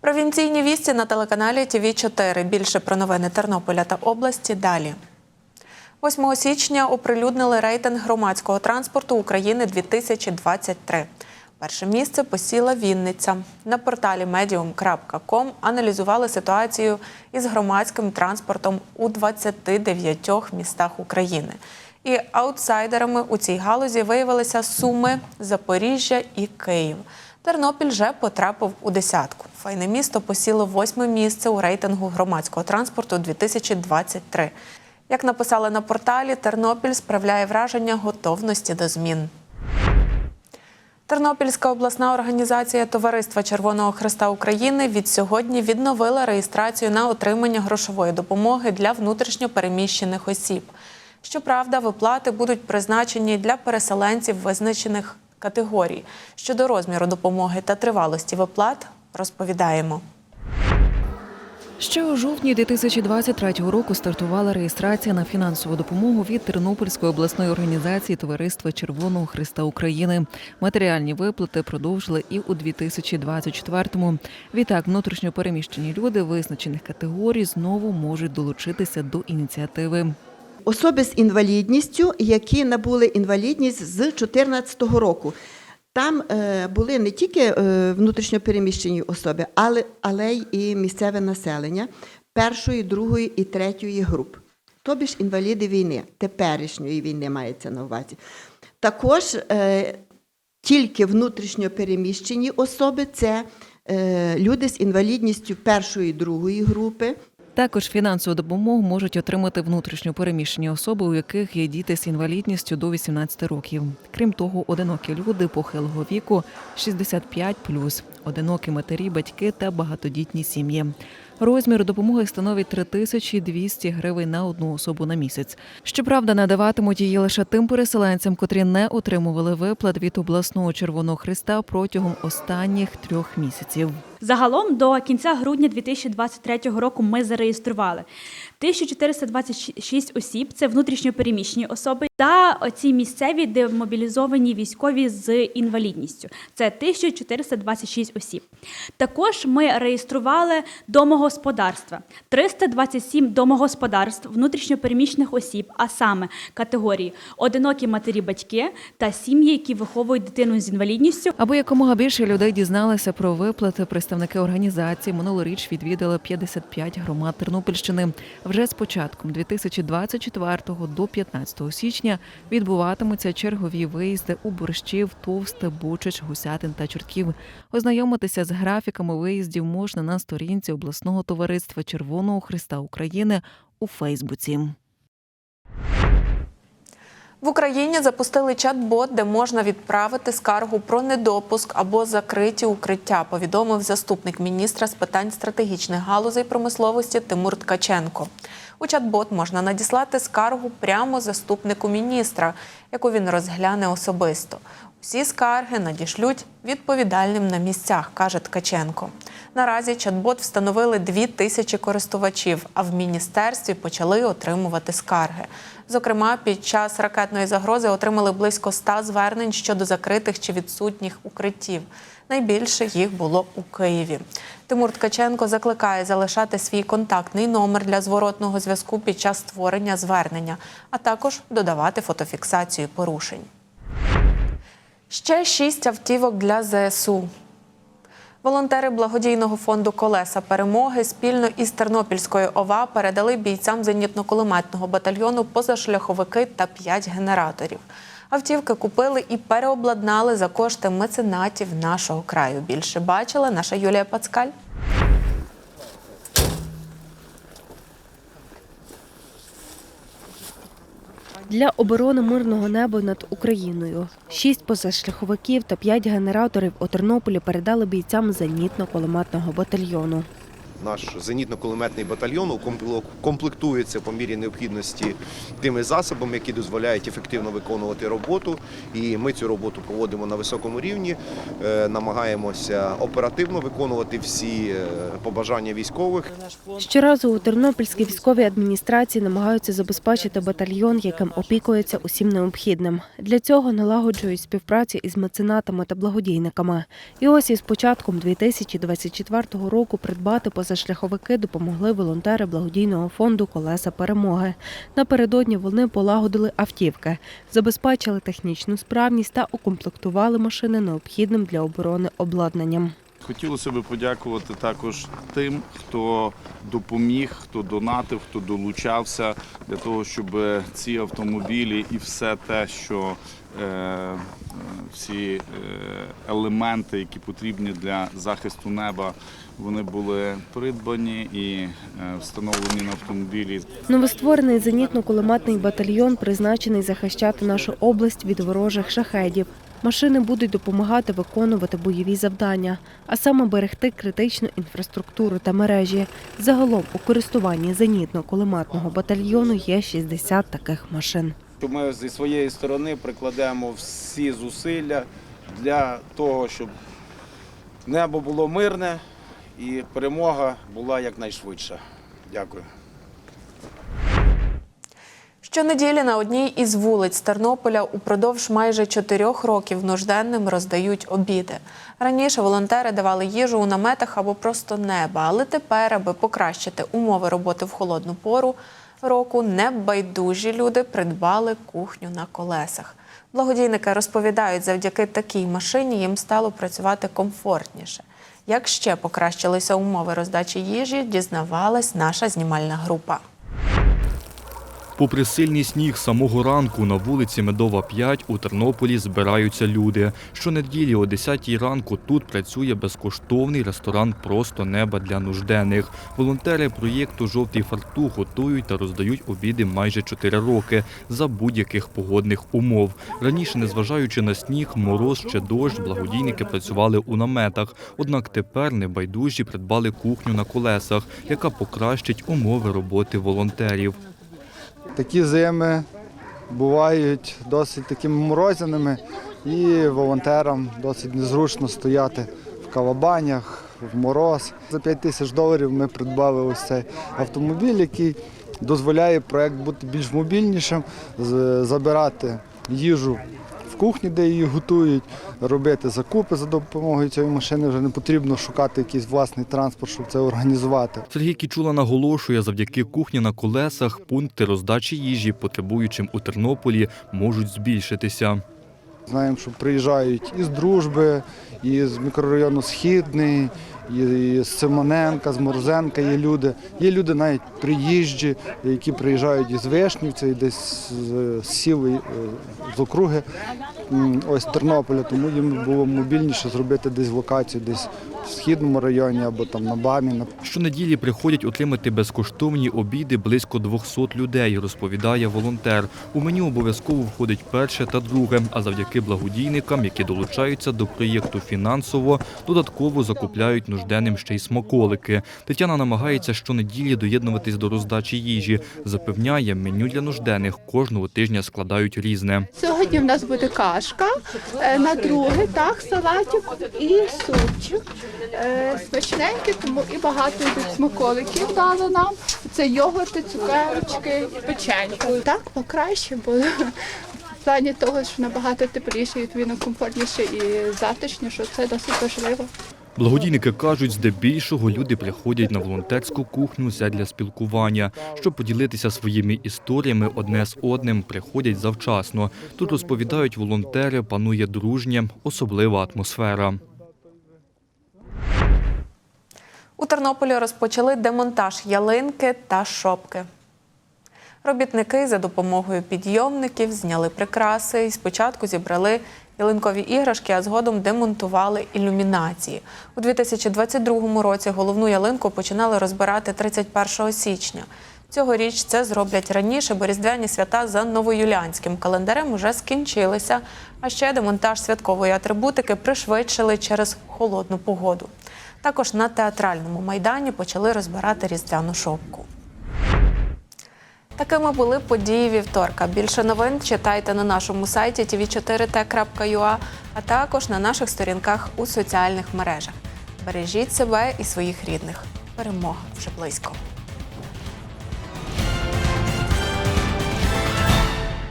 Провінційні вісті на телеканалі ТВ 4 Більше про новини Тернополя та області далі. 8 січня оприлюднили рейтинг громадського транспорту України 2023. Перше місце посіла Вінниця. На порталі medium.com аналізували ситуацію із громадським транспортом у 29 містах України. І аутсайдерами у цій галузі виявилися Суми, Запоріжжя і Київ. Тернопіль вже потрапив у десятку. Файне місто посіло восьме місце у рейтингу громадського транспорту 2023. Як написали на порталі, Тернопіль справляє враження готовності до змін. Тернопільська обласна організація Товариства Червоного Христа України від сьогодні відновила реєстрацію на отримання грошової допомоги для внутрішньопереміщених осіб. Щоправда, виплати будуть призначені для переселенців визначених категорій. Щодо розміру допомоги та тривалості виплат розповідаємо. Ще у жовтні 2023 року стартувала реєстрація на фінансову допомогу від Тернопільської обласної організації Товариства Червоного Христа України. Матеріальні виплати продовжили і у 2024-му. Відтак, внутрішньо переміщені люди визначених категорій знову можуть долучитися до ініціативи. Особи з інвалідністю, які набули інвалідність з 2014 року. Там е, були не тільки е, внутрішньопереміщені особи, але, але й місцеве населення першої, другої і третьої груп. Тобі ж інваліди війни, теперішньої війни мається на увазі. Також е, тільки внутрішньопереміщені особи це люди з інвалідністю першої, другої групи. Також фінансову допомогу можуть отримати внутрішньо переміщені особи, у яких є діти з інвалідністю до 18 років. Крім того, одинокі люди похилого віку 65+, одинокі матері, батьки та багатодітні сім'ї. Розмір допомоги становить 3200 гривень на одну особу на місяць. Щоправда, надаватимуть її лише тим переселенцям, котрі не отримували виплат від обласного Червоного Христа протягом останніх трьох місяців. Загалом до кінця грудня 2023 року ми зареєстрували 1426 осіб, це внутрішньо переміщені особи, та оці місцеві демобілізовані військові з інвалідністю. Це 1426 осіб. Також ми реєстрували домогосподарства 327 домогосподарств внутрішньо переміщених осіб, а саме категорії одинокі матері-батьки та сім'ї, які виховують дитину з інвалідністю. Аби якомога більше людей дізналися про виплати, представники організації минулоріч відвідали 55 громад Тернопільщини. Вже з початком 2024 до 15 січня відбуватимуться чергові виїзди у Борщів, Товсте, Бучач, Гусятин та Чортків. Ознайомитися з графіками виїздів можна на сторінці обласного товариства Червоного Христа України у Фейсбуці. В Україні запустили чат-бот, де можна відправити скаргу про недопуск або закриті укриття. Повідомив заступник міністра з питань стратегічних галузей промисловості Тимур Ткаченко. У чат-бот можна надіслати скаргу прямо заступнику міністра, яку він розгляне особисто. Усі скарги надішлють відповідальним на місцях, каже Ткаченко. Наразі чат-бот встановили дві тисячі користувачів, а в міністерстві почали отримувати скарги. Зокрема, під час ракетної загрози отримали близько 100 звернень щодо закритих чи відсутніх укриттів. Найбільше їх було у Києві. Тимур Ткаченко закликає залишати свій контактний номер для зворотного зв'язку під час створення звернення, а також додавати фотофіксацію порушень. Ще шість автівок для ЗСУ. Волонтери благодійного фонду Колеса перемоги спільно із Тернопільською ОВА передали бійцям зенітно-кулеметного батальйону позашляховики та п'ять генераторів. Автівки купили і переобладнали за кошти меценатів нашого краю. Більше бачила наша Юлія Пацкаль. Для оборони мирного неба над Україною. Шість позашляховиків та п'ять генераторів у Тернополі передали бійцям зенітно-кулеметного батальйону. Наш зенітно-кулеметний батальйон комплектується по мірі необхідності тими засобами, які дозволяють ефективно виконувати роботу. І ми цю роботу проводимо на високому рівні, е, намагаємося оперативно виконувати всі е, побажання військових. Щоразу у Тернопільській військовій адміністрації намагаються забезпечити батальйон, яким опікується усім необхідним. Для цього налагоджують співпрацю із меценатами та благодійниками. І ось із початком 2024 року придбати позашляховики допомогли волонтери благодійного фонду Колеса перемоги. Напередодні вони полагодили автівки, забезпечили технічну справність та укомплектували машини необхідним для оборони обладнанням. Хотілося б подякувати також тим, хто допоміг, хто донатив, хто долучався для того, щоб ці автомобілі і все те, що е, всі е, елементи, які потрібні для захисту неба, вони були придбані і е, встановлені на автомобілі. Новостворений зенітно-кулеметний батальйон призначений захищати нашу область від ворожих шахедів. Машини будуть допомагати виконувати бойові завдання, а саме берегти критичну інфраструктуру та мережі. Загалом у користуванні зенітно-кулеметного батальйону є 60 таких машин. Ми зі своєї сторони прикладемо всі зусилля для того, щоб небо було мирне і перемога була якнайшвидша. Дякую. Щонеділі на одній із вулиць Тернополя упродовж майже чотирьох років нужденним роздають обіди. Раніше волонтери давали їжу у наметах або просто неба, але тепер, аби покращити умови роботи в холодну пору року, небайдужі люди придбали кухню на колесах. Благодійники розповідають, завдяки такій машині їм стало працювати комфортніше. Як ще покращилися умови роздачі їжі, дізнавалась наша знімальна група. Попри сильний сніг самого ранку на вулиці Медова 5 у Тернополі збираються люди. Щонеділі о 10 ранку тут працює безкоштовний ресторан Просто неба для нужденних. Волонтери проєкту Жовтий фартух готують та роздають обіди майже 4 роки за будь-яких погодних умов. Раніше, незважаючи на сніг, мороз чи дощ, благодійники працювали у наметах. Однак тепер небайдужі придбали кухню на колесах, яка покращить умови роботи волонтерів. Такі зими бувають досить такими морозяними і волонтерам досить незручно стояти в калабанях, в мороз. За 5 тисяч доларів ми придбали ось цей автомобіль, який дозволяє проект бути більш мобільнішим, забирати їжу кухні, де її готують, робити закупи за допомогою цієї машини. Вже не потрібно шукати якийсь власний транспорт, щоб це організувати. Сергій Кічула наголошує, завдяки кухні на колесах пункти роздачі їжі потребуючим у Тернополі можуть збільшитися. Знаємо, що приїжджають із дружби, із мікрорайону Східний, і з Симоненка, з Морозенка є люди. Є люди навіть приїжджі, які приїжджають із Вишнівця, і десь з з сіл е, з округи ось Тернополя, тому їм було мобільніше зробити десь локацію, десь в східному районі або там на Бамі. Щонеділі приходять отримати безкоштовні обіди близько 200 людей, розповідає волонтер. У меню обов'язково входить перше та друге, а завдяки благодійникам, які долучаються до проєкту фінансово, додатково закупляють нужденним ще й смаколики. Тетяна намагається щонеділі доєднуватись до роздачі їжі. Запевняє, меню для нужденних кожного тижня складають різне. Сьогодні в нас буде кашка, е, на друге, так, салатик і супчик. Е, Смачненький, тому і багато йдуть смаколиків дали нам. Це йогурти, цукерочки печеньку. Так, покраще, бо в плані того, що набагато тепліше, відповідно комфортніше і затишніше, це досить важливо. Благодійники кажуть, здебільшого люди приходять на волонтерську кухню для спілкування. Щоб поділитися своїми історіями одне з одним, приходять завчасно. Тут розповідають волонтери, панує дружня, особлива атмосфера. У Тернополі розпочали демонтаж ялинки та шопки. Робітники за допомогою підйомників зняли прикраси і спочатку зібрали ялинкові іграшки, а згодом демонтували ілюмінації. У 2022 році головну ялинку починали розбирати 31 січня. Цьогоріч це зроблять раніше, бо різдвяні свята за новоюліанським календарем уже скінчилися. А ще демонтаж святкової атрибутики пришвидшили через холодну погоду. Також на театральному майдані почали розбирати різдвяну шопку. Такими були події вівторка. Більше новин читайте на нашому сайті tv4t.ua, а також на наших сторінках у соціальних мережах. Бережіть себе і своїх рідних. Перемога вже близько.